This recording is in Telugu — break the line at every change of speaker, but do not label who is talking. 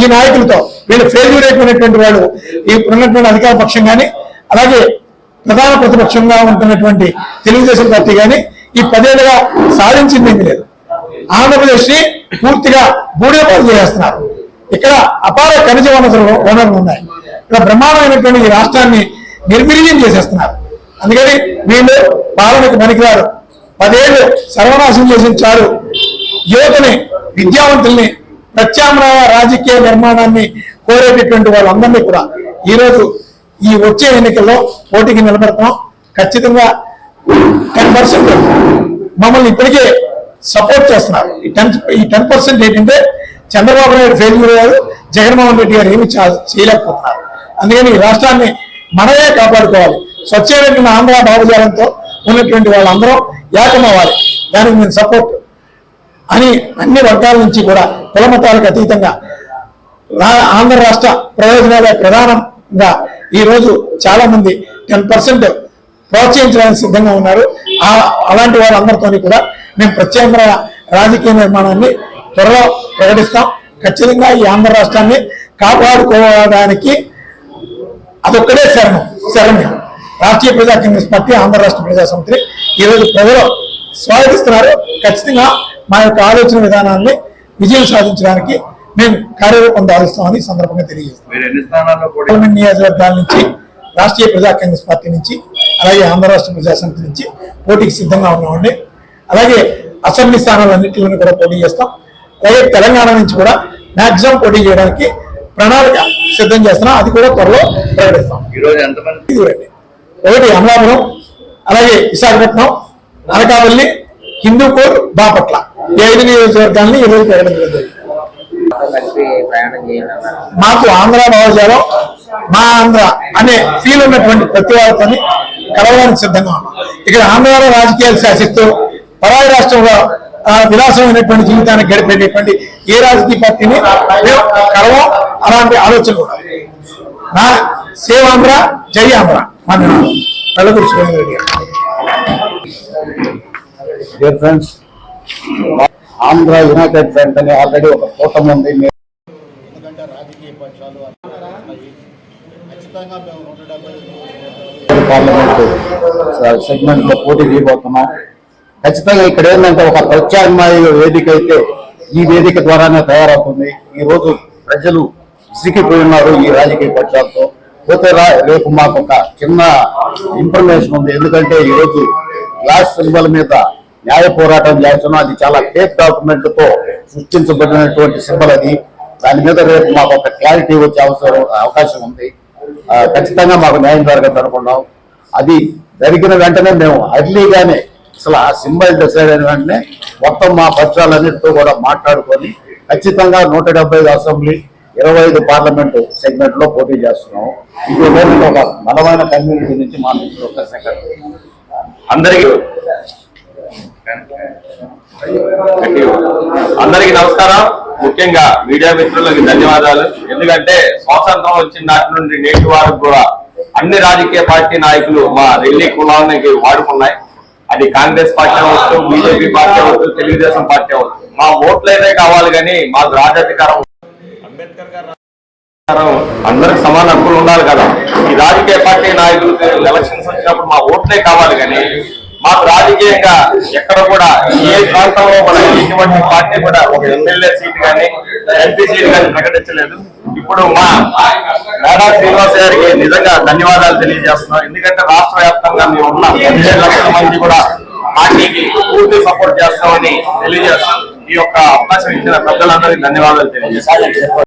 ఈ నాయకులతో వీళ్ళు ఫెయిల్యూర్ అయిపోయినటువంటి వాళ్ళు ఈ ఉన్నటువంటి అధికార పక్షం కానీ అలాగే ప్రధాన ప్రతిపక్షంగా ఉంటున్నటువంటి తెలుగుదేశం పార్టీ కానీ ఈ పదేళ్ళుగా సాధించింది ఏమీ లేదు. ఆంధ్రప్రదేశ్ని పూర్తిగా బూడిదపాలు చేస్తున్నారు. ఇక్కడ అపార ఖనిజ వనరులు వనరులు ఉన్నాయి. ఇక్కడ బ్రహ్మాండమైనటువంటి ఈ రాష్ట్రాన్ని నిర్వీర్యం చేసేస్తున్నారు. అందుకని వీళ్ళు పాలనకు పనికిరారు. పదేళ్ళు సర్వనాశం చేసిన చాలు. యువతని విద్యావంతుల్ని ప్రత్యామ్నాయ రాజకీయ నిర్మాణాన్ని కోరేటటువంటి వాళ్ళందరినీ కూడా ఈరోజు ఈ వచ్చే ఎన్నికల్లో పోటీకి నిలబడతాం. ఖచ్చితంగా టెన్ పర్సెంట్ మమ్మల్ని ఇప్పటికే సపోర్ట్ చేస్తున్నారు. ఈ టెన్ ఈ టెన్ పర్సెంట్ ఏంటంటే చంద్రబాబు నాయుడు ఫెయిల్యూర్ అయ్యారు జగన్మోహన్ రెడ్డి గారు ఏమి చా- చేయలేకపోతున్నారు. అందుకని ఈ రాష్ట్రాన్ని మనమే కాపాడుకోవాలి. స్వచ్ఛమైన ఆంధ్ర భావజాలంతో ఉన్నటువంటి వాళ్ళందరం ఏకమవ్వాలి. దానికి నేను సపోర్ట్ అని అన్ని వర్గాల నుంచి కూడా కుల మతాలకు అతీతంగా రా- ఆంధ్ర రాష్ట్ర ప్రయోజనాలే ప్రధానంగా ఈరోజు చాలామంది టెన్ పర్సెంట్ ప్రోత్సహించడానికి సిద్ధంగా ఉన్నారు. అలాంటి వాళ్ళందరితో కూడా మేము ప్రత్యామ్నాయ రాజకీయ నిర్మాణాన్ని త్వరలో ప్రకటిస్తాం. ఖచ్చితంగా ఈ ఆంధ్ర రాష్ట్రాన్ని కాపాడుకోవడానికి అదొక్కడే శరణం శరణ్యం. రాష్ట్రీయ ప్రజా కాంగ్రెస్ పార్టీ ఆంధ్ర రాష్ట్ర ప్రజా సమితిని ఈరోజు ప్రజలు స్వాగతిస్తున్నారు. ఖచ్చితంగా మా యొక్క ఆలోచన విధానాన్ని విజయం సాధించడానికి మేము కార్యరూపం దాలుస్తామని ఈ సందర్భంగా తెలియజేస్తాం నియోజకవర్గాల నుంచి రాష్ట్రీయ ప్రజా కాంగ్రెస్ పార్టీ నుంచి అలాగే ఆంధ్ర రాష్ట్ర ప్రజా సమితి నుంచి పోటీకి సిద్ధంగా ఉన్నామండి. అలాగే అసెంబ్లీ స్థానాలన్నింటిలోనూ కూడా పోటీ చేస్తాం. అలాగే తెలంగాణ నుంచి కూడా మాక్సిమం పోటీ చేయడానికి ప్రణాళిక సిద్ధం చేస్తున్నాం. అది కూడా త్వరలో ప్రకటిస్తాం.
ఈ రోజు ఎంతమంది?
ఇది చూడండి. ఒకటి అమలాపురం అలాగే విశాఖపట్నం అనకాపల్లి హిందూపూర్ బాపట్ల. ఏడు నియోజకవర్గాన్ని ఈ ఈరోజు ప్రకటించడం జరిగింది మాకు ఆంధ్ర భావజాలం మా ఆంధ్ర అనే ఫీల్ ఉన్నటువంటి ప్రతి వాళ్ళతోని కలవడానికి సిద్ధంగా ఉన్నాం. ఇక్కడ ఆంధ్రలో రాజకీయాలు శాసిస్తూ పరాయి రాష్ట్రంలో విలాసమైనటువంటి జీవితాన్ని గడిపేటటువంటి ఏ రాజకీయ పార్టీని మేము కలవం అలాంటి ఆలోచన కూడా. నా సేవ్ ఆంధ్ర జై ఆంధ్ర. మా నినాదం నలుగురు Surendra Reddy garu.
Friends Andhra united front అని ఆల్రెడీ ఒక కూటమి ఉంది. ఎందుకంటే రాజకీయ పక్షాలు ఉన్నాయి. ఖచ్చితంగా మేము నూట డెబ్బై పార్లమెంట్ సెగ్మెంట్లో పోటీ చేయబోతున్నాం. ఖచ్చితంగా ఇక్కడ ఏంటంటే ఒక ప్రత్యామ్నాయ వేదిక అయితే ఈ వేదిక ద్వారానే తయారవుతుంది. ఈ రోజు ప్రజలు ఉన్నారు ఈ రాజకీయ పక్షాలతో. పోతే రేపు మాకు ఒక చిన్న ఇన్ఫర్మేషన్ ఉంది. ఎందుకంటే ఈ రోజు గ్లాస్ సింబల్ మీద న్యాయ పోరాటం చేస్తున్నాం. అది చాలా ఫేక్ డాక్యుమెంట్తో సృష్టించబడినటువంటి సింబల్ అది. దాని మీద రేపు మాకు ఒక క్లారిటీ వచ్చే అవసరం అవకాశం ఉంది. ఖచ్చితంగా మాకు న్యాయం జరగదు అనుకున్నాం. అది జరిగిన వెంటనే మేము అర్లీగానే అసలు ఆ సింబల్ డిసైడ్ అయిన వెంటనే మొత్తం మా పత్రాలన్నింటితో కూడా మాట్లాడుకొని ఖచ్చితంగా నూట డెబ్బై ఐదు అసెంబ్లీ ఇరవై ఐదు పార్లమెంటు సెగ్మెంట్లో పోటీ చేస్తున్నాం. ఇది ఒక బలమైన కమ్యూనిటీ నుంచి మా నుంచి ఒక సెకండ్
అందరికీ అందరికీ నమస్కారం. ముఖ్యంగా మీడియా మిత్రులకు ధన్యవాదాలు. ఎందుకంటే స్వాతంత్రం వచ్చిన నాటి నుండి నేటి వరకు కూడా అన్ని రాజకీయ పార్టీ నాయకులు మా రెల్లి కులానికి వాడుకున్నాయి. అది కాంగ్రెస్ పార్టీ అవ్వచ్చు బీజేపీ పార్టీ అవ్వచ్చు తెలుగుదేశం పార్టీ అవ్వచ్చు. మా ఓట్లైతే కావాలి కానీ మాకు రాజాధికారం అంబేద్కర్ గారు అందరికి సమాన హక్కులు ఉండాలి కదా. ఈ రాజకీయ పార్టీ నాయకులకు ఎలక్షన్స్ వచ్చినప్పుడు మా ఓట్లే కావాలి కానీ మాకు రాజకీయంగా ఎక్కడ కూడా ఏ ప్రాంతంలో కూడా ఎటువంటి పార్టీ కూడా ఒక ఎమ్మెల్యే సీట్ కానీ ఎంపీ సీట్ కానీ ప్రకటించలేదు. ఇప్పుడు మా మేడా శ్రీనివాస్ గారికి నిజంగా ధన్యవాదాలు తెలియజేస్తున్నాం. ఎందుకంటే రాష్ట్ర వ్యాప్తంగా మేము ఉన్న పదిహేను లక్షల మంది కూడా పార్టీకి పూర్తి సపోర్ట్ చేస్తామని తెలియజేస్తాం ఈ యొక్క అవకాశం ఇచ్చిన పెద్దలందరికీ ధన్యవాదాలు తెలియజేస్తాం